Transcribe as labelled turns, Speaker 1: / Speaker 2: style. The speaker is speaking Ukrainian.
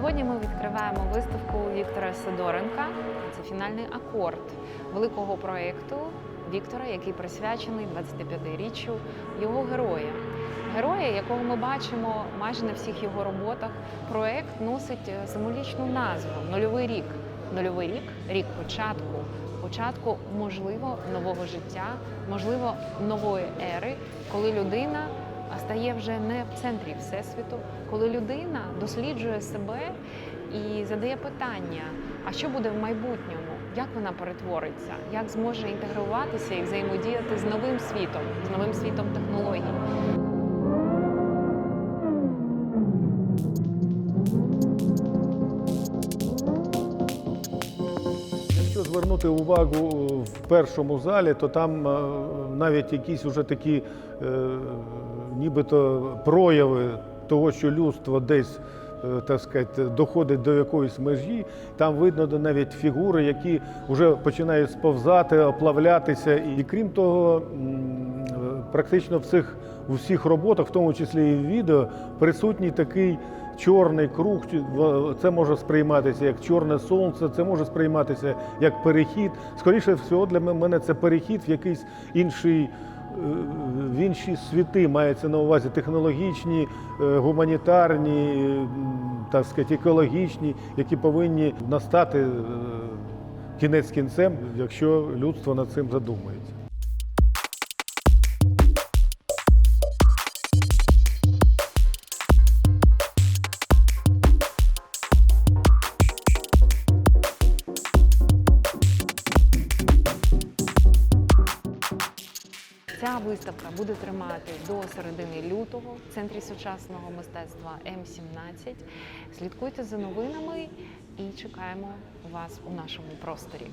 Speaker 1: відкриваємо виставку Віктора Сидоренка. Це фінальний акорд великого проєкту Віктора, який присвячений 25-річчю його героя. Героя, якого ми бачимо майже на всіх його роботах. Проєкт носить е, символічну назву Нульовий рік. Нульовий рік рік початку, початку можливо нового життя, можливо, нової ери, коли людина стає вже не в центрі всесвіту, коли людина досліджує себе і задає питання: а що буде в майбутньому? Як вона перетвориться? Як зможе інтегруватися і взаємодіяти з новим світом, з новим світом технологій?
Speaker 2: Якщо звернути увагу в першому залі, то там е, навіть якісь уже такі е, нібито прояви того, що людство десь е, так сказати, доходить до якоїсь межі. Там видно навіть фігури, які вже починають сповзати, оплавлятися. І крім того, е, практично в цих у всіх роботах, в тому числі і в відео, присутній такий чорний круг. Це може сприйматися як чорне сонце, це може сприйматися як перехід. Скоріше всього, для мене це перехід в якийсь інший. В інші світи мається на увазі технологічні, е, гуманітарні, так сказати, екологічні, які повинні настати е, кінець кінцем, якщо людство над цим задумається.
Speaker 1: Ця виставка буде тримати до середини лютого в центрі сучасного мистецтва М17. Слідкуйте за новинами і чекаємо вас у нашому просторі.